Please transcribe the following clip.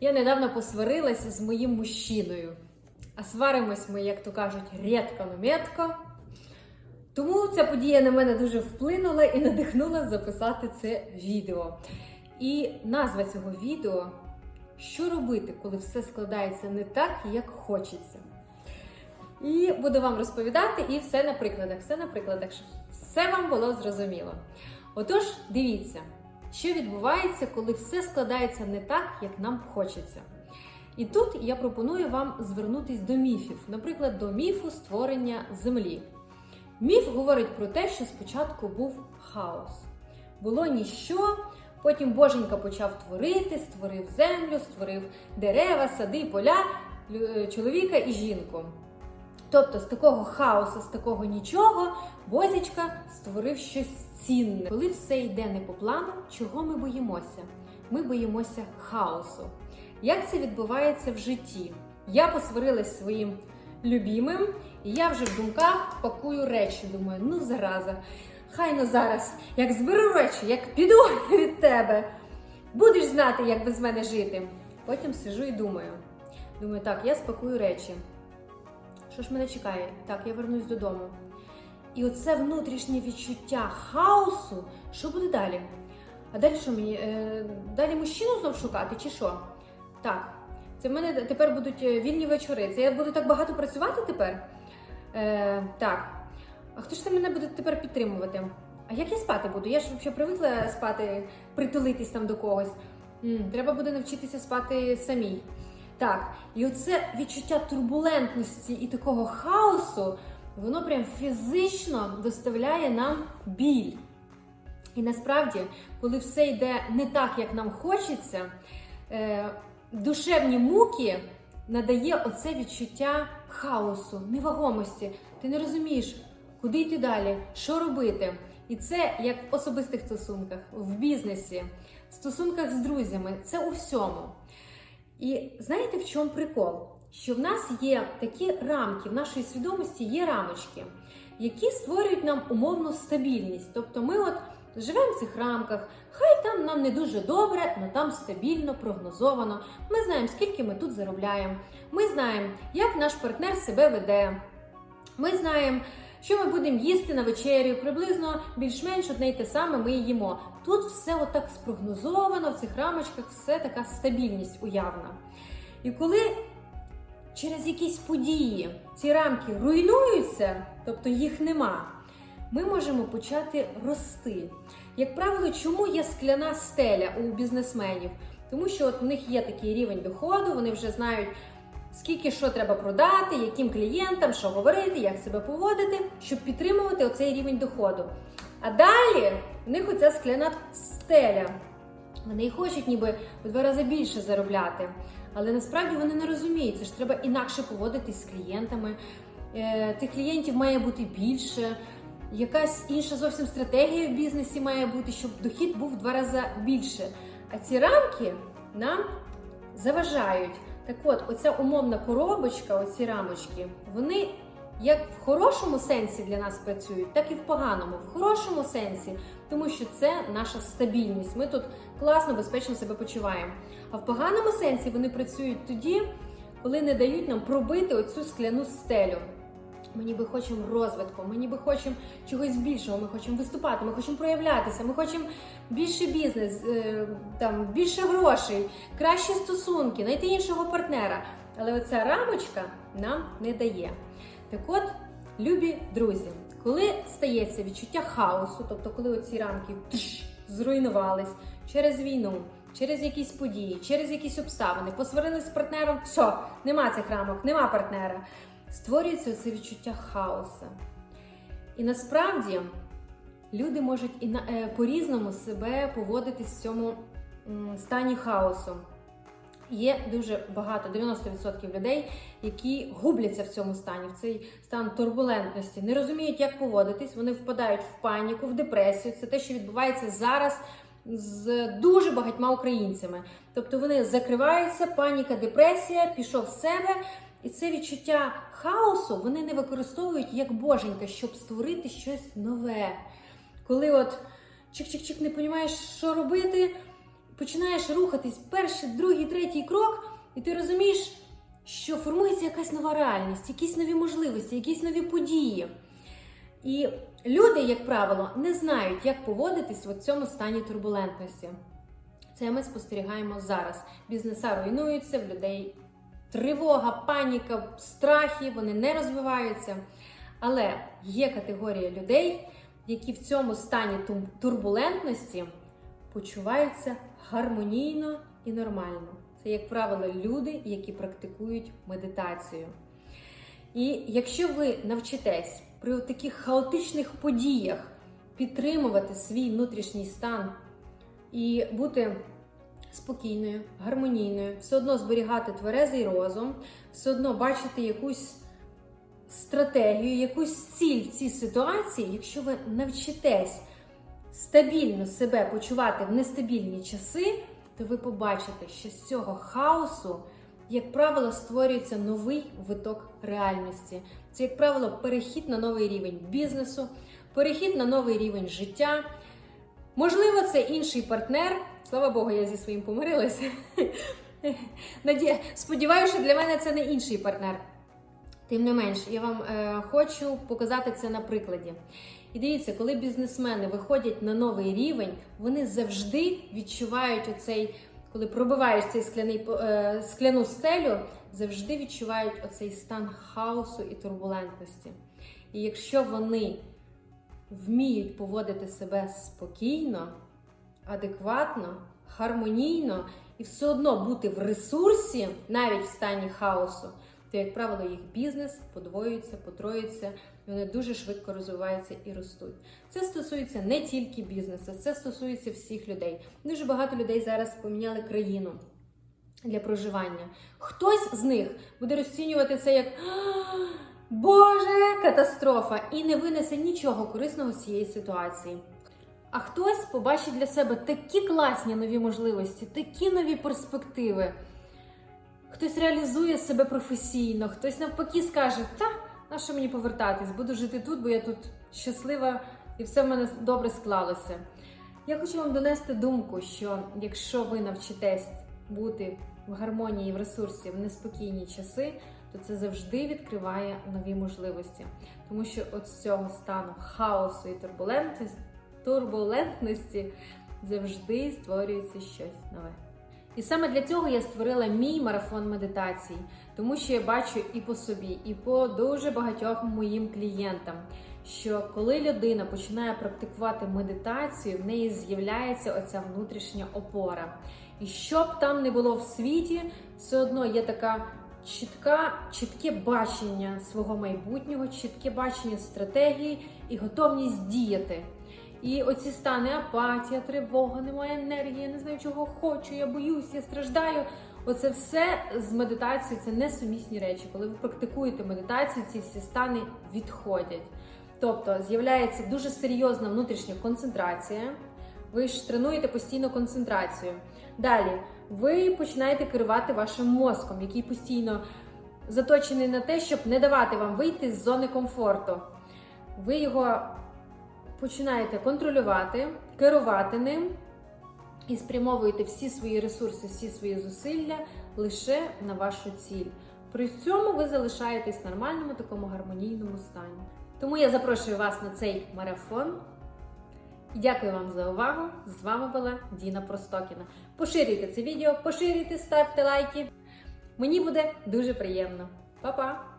Я недавно посварилася з моїм мужчиною. А сваримось ми, як то кажуть, рідко, но метко. Тому ця подія на мене дуже вплинула і надихнула записати це відео. І назва цього відео Що робити, коли все складається не так, як хочеться. І буду вам розповідати і все на прикладах, все на прикладах, щоб все вам було зрозуміло. Отож, дивіться, що відбувається, коли все складається не так, як нам хочеться. І тут я пропоную вам звернутись до міфів, наприклад, до міфу створення землі. Міф говорить про те, що спочатку був хаос. Було ніщо, потім Боженька почав творити, створив землю, створив дерева, сади, поля, чоловіка і жінку. Тобто з такого хаосу, з такого нічого, Бозічка створив щось цінне. Коли все йде не по плану, чого ми боїмося? Ми боїмося хаосу. Як це відбувається в житті? Я посварилась своїм любімим, і я вже в думках пакую речі. Думаю, ну зараза, хай ну зараз, як зберу речі, як піду від тебе, будеш знати, як без мене жити. Потім сижу і думаю. Думаю, так, я спакую речі. Що ж мене чекає? Так, я вернусь додому. І оце внутрішнє відчуття хаосу, що буде далі? А далі що мені? Е, далі мужчину знов шукати, чи що? Так, це в мене тепер будуть е, вільні вечори. Це я буду так багато працювати тепер? Е, так. А хто ж це мене буде тепер підтримувати? А як я спати буду? Я ж взагалі привикла спати, притулитись там до когось. М, треба буде навчитися спати самій. Так, і оце відчуття турбулентності і такого хаосу, воно прям фізично доставляє нам біль. І насправді, коли все йде не так, як нам хочеться, е, душевні муки надає оце відчуття хаосу, невагомості. Ти не розумієш, куди йти далі, що робити. І це як в особистих стосунках, в бізнесі, в стосунках з друзями, це у всьому. І знаєте, в чому прикол? Що в нас є такі рамки, в нашій свідомості є рамочки, які створюють нам умовну стабільність. Тобто ми от живемо в цих рамках, хай там нам не дуже добре, але там стабільно, прогнозовано. Ми знаємо, скільки ми тут заробляємо. Ми знаємо, як наш партнер себе веде. Ми знаємо, що ми будемо їсти на вечерю, приблизно більш-менш одне й те саме ми їмо. Тут все отак спрогнозовано, в цих рамочках все така стабільність уявна. І коли через якісь події ці рамки руйнуються, тобто їх нема, ми можемо почати рости. Як правило, чому є скляна стеля у бізнесменів? Тому що от у них є такий рівень доходу, вони вже знають, скільки що треба продати, яким клієнтам, що говорити, як себе поводити, щоб підтримувати оцей рівень доходу. А далі в них оця скляна стеля. Вони хочуть ніби в два рази більше заробляти. Але насправді вони не розуміють, це ж треба інакше поводитись з клієнтами. Е, тих клієнтів має бути більше, якась інша зовсім стратегія в бізнесі має бути, щоб дохід був в два рази більше. А ці рамки нам заважають. Так от, оця умовна коробочка, оці рамочки, вони як в хорошому сенсі для нас працюють, так і в поганому. В хорошому сенсі, тому що це наша стабільність. Ми тут класно, безпечно себе почуваємо. А в поганому сенсі вони працюють тоді, коли не дають нам пробити оцю скляну стелю. Ми ніби хочемо розвитку, ми ніби хочемо чогось більшого, ми хочемо виступати, ми хочемо проявлятися, ми хочемо більше бізнес, е, там більше грошей, кращі стосунки, знайти іншого партнера. Але оця рамочка нам не дає. Так от, любі друзі, коли стається відчуття хаосу, тобто коли оці рамки тш, зруйнувались через війну, через якісь події, через якісь обставини, посварились з партнером, все, нема цих рамок, нема партнера. Створюється це відчуття хаосу. І насправді люди можуть і е, по-різному себе поводитись в цьому стані хаосу. Є дуже багато, 90% людей, які губляться в цьому стані, в цей стан турбулентності, не розуміють, як поводитись, вони впадають в паніку, в депресію. Це те, що відбувається зараз з дуже багатьма українцями. Тобто вони закриваються, паніка, депресія, пішов в себе, і це відчуття хаосу вони не використовують як боженька, щоб створити щось нове. Коли от чик-чик-чик не розумієш, що робити починаєш рухатись перший, другий, третій крок, і ти розумієш, що формується якась нова реальність, якісь нові можливості, якісь нові події. І люди, як правило, не знають, як поводитись в цьому стані турбулентності. Це ми спостерігаємо зараз. Бізнеса руйнуються, в людей тривога, паніка, страхи, вони не розвиваються. Але є категорія людей, які в цьому стані турбулентності почуваються гармонійно і нормально. Це, як правило, люди, які практикують медитацію. І якщо ви навчитесь при таких хаотичних подіях підтримувати свій внутрішній стан і бути спокійною, гармонійною, все одно зберігати тверезий розум, все одно бачити якусь стратегію, якусь ціль в цій ситуації, якщо ви навчитесь стабільно себе почувати в нестабільні часи, то ви побачите, що з цього хаосу, як правило, створюється новий виток реальності. Це, як правило, перехід на новий рівень бізнесу, перехід на новий рівень життя. Можливо, це інший партнер. Слава Богу, я зі своїм помирилася. Наді... Сподіваюся, для мене це не інший партнер. Тим не менш, я вам е, хочу показати це на прикладі. І дивіться, коли бізнесмени виходять на новий рівень, вони завжди відчувають оцей, коли пробиваєш цей скляний е, скляну стелю, завжди відчувають оцей стан хаосу і турбулентності. І якщо вони вміють поводити себе спокійно, адекватно, гармонійно і все одно бути в ресурсі, навіть в стані хаосу, то, як правило, їх бізнес подвоюється, потроюється, і вони дуже швидко розвиваються і ростуть. Це стосується не тільки бізнесу, це стосується всіх людей. Дуже багато людей зараз поміняли країну для проживання. Хтось з них буде розцінювати це як «А, Боже, катастрофа! і не винесе нічого корисного з цієї ситуації. А хтось побачить для себе такі класні нові можливості, такі нові перспективи. Хтось реалізує себе професійно, хтось навпаки скаже, та на що мені повертатись, буду жити тут, бо я тут щаслива і все в мене добре склалося. Я хочу вам донести думку, що якщо ви навчитесь бути в гармонії, в ресурсі в неспокійні часи, то це завжди відкриває нові можливості. Тому що от з цього стану хаосу і турбулентності, завжди створюється щось нове. І саме для цього я створила мій марафон медитацій, тому що я бачу і по собі, і по дуже багатьох моїм клієнтам, що коли людина починає практикувати медитацію, в неї з'являється оця внутрішня опора. І що б там не було в світі, все одно є така чітка, чітке бачення свого майбутнього, чітке бачення стратегії і готовність діяти. І оці стани апатія, тривога, немає енергії, я не знаю, чого хочу, я боюсь, я страждаю. Оце все з медитацією це несумісні речі. Коли ви практикуєте медитацію, ці всі стани відходять. Тобто з'являється дуже серйозна внутрішня концентрація. Ви ж тренуєте постійно концентрацію. Далі ви починаєте керувати вашим мозком, який постійно заточений на те, щоб не давати вам вийти з зони комфорту. Ви його починаєте контролювати, керувати ним і спрямовуєте всі свої ресурси, всі свої зусилля лише на вашу ціль. При цьому ви залишаєтесь в нормальному такому гармонійному стані. Тому я запрошую вас на цей марафон. Дякую вам за увагу. З вами була Діна Простокіна. Поширюйте це відео, поширюйте, ставте лайки. Мені буде дуже приємно. Па-па!